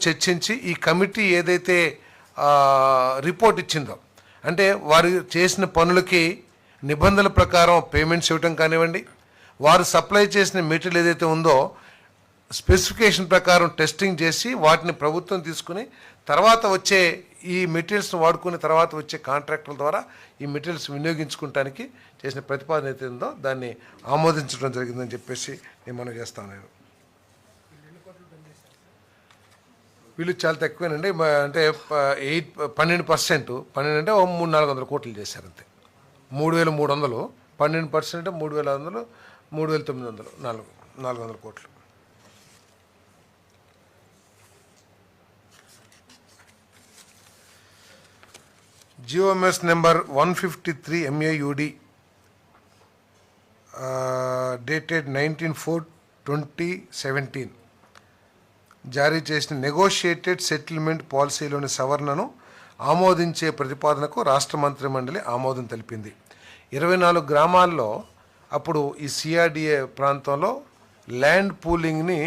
చర్చించి ఈ కమిటీ ఏదైతే రిపోర్ట్ ఇచ్చిందో అంటే వారు చేసిన పనులకి నిబంధనల ప్రకారం పేమెంట్స్ ఇవ్వటం కానివ్వండి వారు సప్లై చేసిన మెటీరియల్ ఏదైతే ఉందో స్పెసిఫికేషన్ ప్రకారం టెస్టింగ్ చేసి వాటిని ప్రభుత్వం తీసుకుని తర్వాత వచ్చే ఈ మెటీరియల్స్ని వాడుకుని తర్వాత వచ్చే కాంట్రాక్టుల ద్వారా ఈ మెటీరియల్స్ వినియోగించుకోవటానికి చేసిన ప్రతిపాదన అయితే ఉందో దాన్ని ఆమోదించడం జరిగిందని చెప్పేసి నేను మనం చేస్తాను నేను వీళ్ళు చాలా తక్కువేనండి. అంటే ఎయిట్ పన్నెండు పర్సెంట్ పన్నెండు అంటే ఓ మూడు నాలుగు వందల కోట్లు చేశారు అంతే మూడు వేల మూడు వందలు పన్నెండు పర్సెంట్ అంటే మూడు వేల వందలు మూడు వేల తొమ్మిది వందలు నాలుగు నాలుగు వందల కోట్లు. G O M S number one fifty three M A U D dated nineteen four twenty seventeen. జారీ చేసిన నెగోషియేటెడ్ సెటిల్మెంట్ పాలసీలోని సవరణను ఆమోదించే ప్రతిపాదనకు రాష్ట్ర మంత్రి మండలి ఆమోదం తెలిపింది. ఇరవై నాలుగు గ్రామాల్లో అప్పుడు ఈ సిఆర్డిఏ ప్రాంతంలో ల్యాండ్ పూలింగ్ని